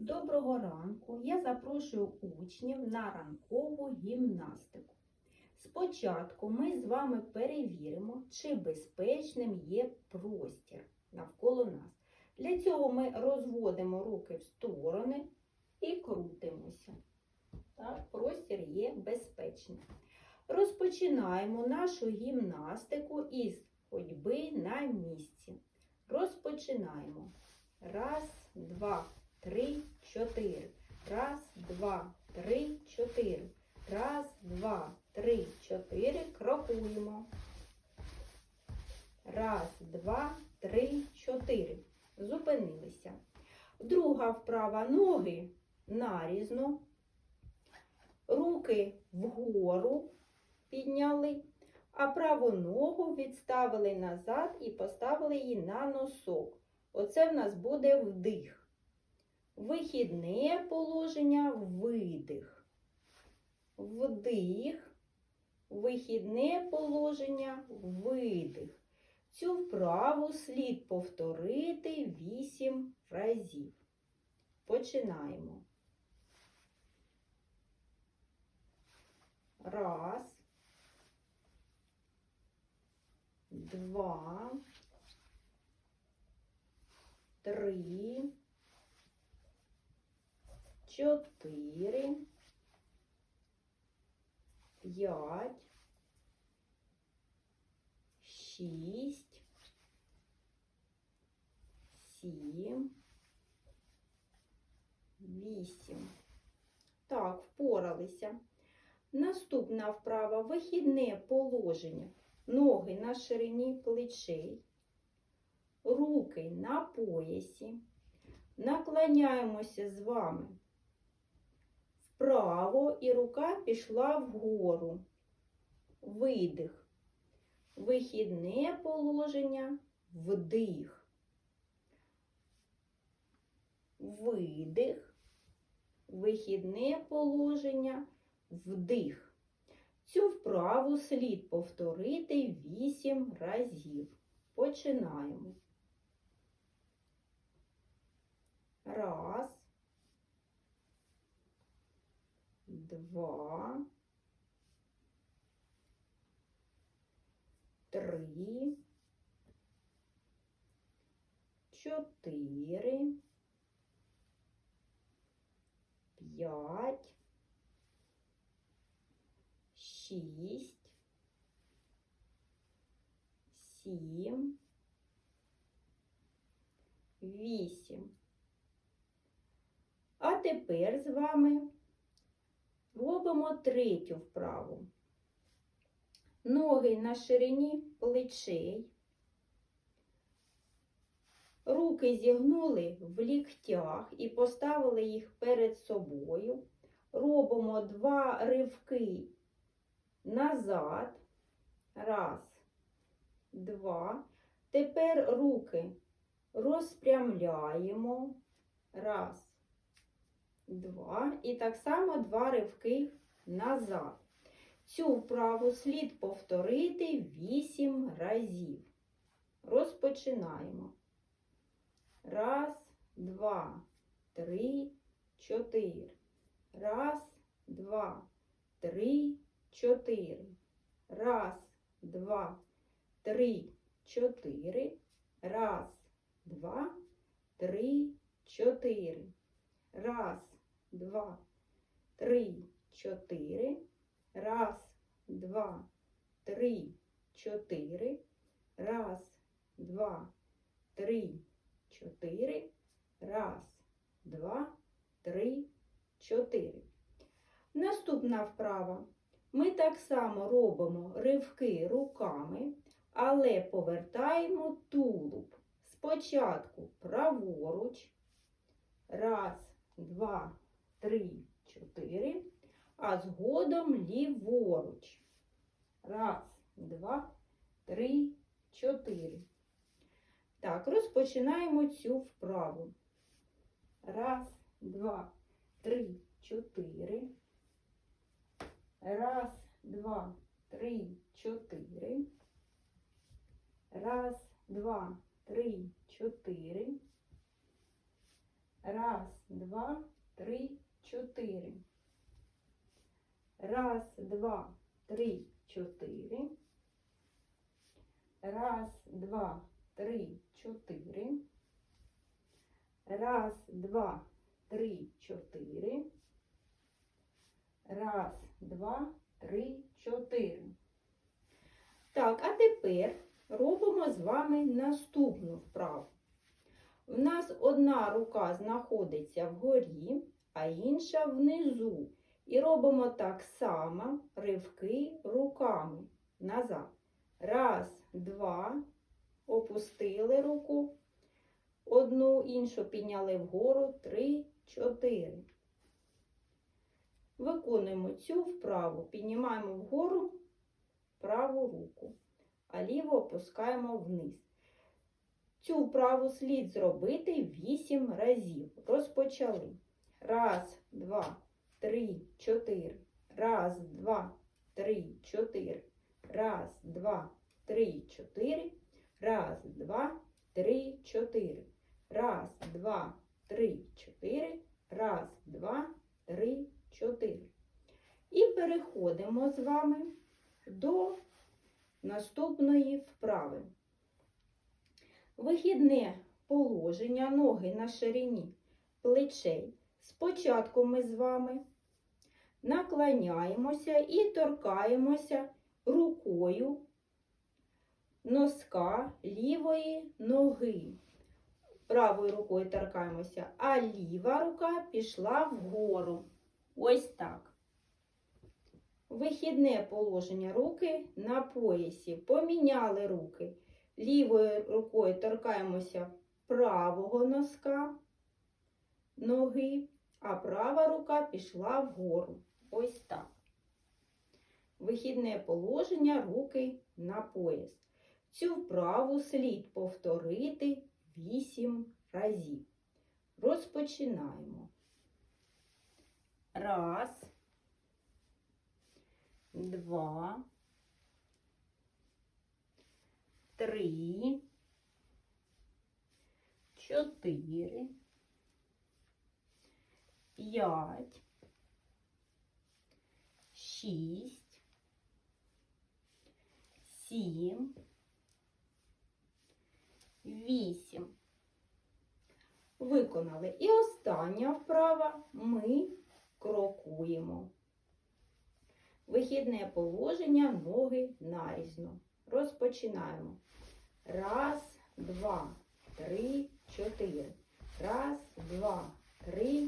Доброго ранку! Я запрошую учнів на ранкову гімнастику. Спочатку ми з вами перевіримо, чи безпечним є простір навколо нас. Для цього ми розводимо руки в сторони і крутимося. Так, простір є безпечним. Розпочинаємо нашу гімнастику із ходьби на місці. Розпочинаємо. Раз, два, три, чотири. Раз, два, три, чотири. Раз, два, три, чотири. Крокуємо. Раз, два, три, чотири. Зупинилися. Друга вправа ноги нарізно. Руки вгору підняли, а праву ногу відставили назад і поставили її на носок. Оце в нас буде вдих. Вихідне положення видих. Вдих. Вихідне положення видих. Цю вправу слід повторити 8 разів. Починаємо. Раз. Два. Три. Чотири. П'ять. Шість. Сім. Вісім. Так, впоралися. Наступна вправа вихідне положення. Ноги на ширині плечей, руки на поясі. Наклоняємося з вами вправо і рука пішла вгору. Видих. Вихідне положення, вдих. Видих. Вихідне положення, вдих. Цю вправу слід повторити 8 разів. Починаємо. Раз. Два. Три. Чотири. П'ять. Шість. Сім. Вісім. А тепер з вами робимо третю вправу. Ноги на ширині плечей. Руки зігнули в ліктях і поставили їх перед собою. Робимо два ривки назад. Раз, два. Тепер руки розпрямляємо. Раз, два. І так само два ривки назад. Цю вправу слід повторити 8 разів. Розпочинаємо. Раз, два, три, чотири. Раз, два, три, чотири. Раз, два, три, чотири. Раз, два, три, чотири. Раз, два, три, чотири. Раз, два, три, чотири. Раз, два, три, чотири. Раз, два, три, чотири. Наступна вправа. Ми так само робимо ривки руками, але повертаємо тулуб. Спочатку праворуч. Раз, два, три, чотири. А згодом ліворуч. Раз, два, три, чотири. Так, розпочинаємо цю вправу. Раз, два, три, чотири. Раз, два, три, чотири. Раз, два, три, чотири. Раз, два, три, чотири. Раз, два, три, чотири. Раз, два, три, чотири. Раз, два, три, чотири. Раз, два, три, чотири. Так, а тепер робимо з вами наступну вправу. У нас одна рука знаходиться вгорі, а інша внизу. І робимо так само ривки руками назад. Раз, два, опустили руку. Одну іншу підняли вгору, три, чотири. Виконуємо цю вправу, піднімаємо вгору праву руку, а ліву опускаємо вниз. Цю вправу слід зробити 8 разів. Розпочали. Раз, два, три, чотири. Раз, два, три, чотири. Раз, два, три, чотири. Раз, два, три, чотири. Раз, два, три, чотири. Раз, два, три, чотири. І переходимо з вами до наступної вправи. Вихідне положення ноги на ширині плечей. Спочатку ми з вами наклоняємося і торкаємося рукою носка лівої ноги. Правою рукою торкаємося, а ліва рука пішла вгору. Ось так. Вихідне положення руки на поясі. Поміняли руки. Лівою рукою торкаємося правого носка ноги, а права рука пішла вгору. Ось так. Вихідне положення руки на пояс. Цю вправу слід повторити 8 разів. Розпочинаємо. Раз, два, три, чотири, п'ять, шість, сім, вісім. Виконали. І остання вправа ми крокуємо. Вихідне положення ноги нарізно. Розпочинаємо. Раз, два, три, чотири. Раз, два, три,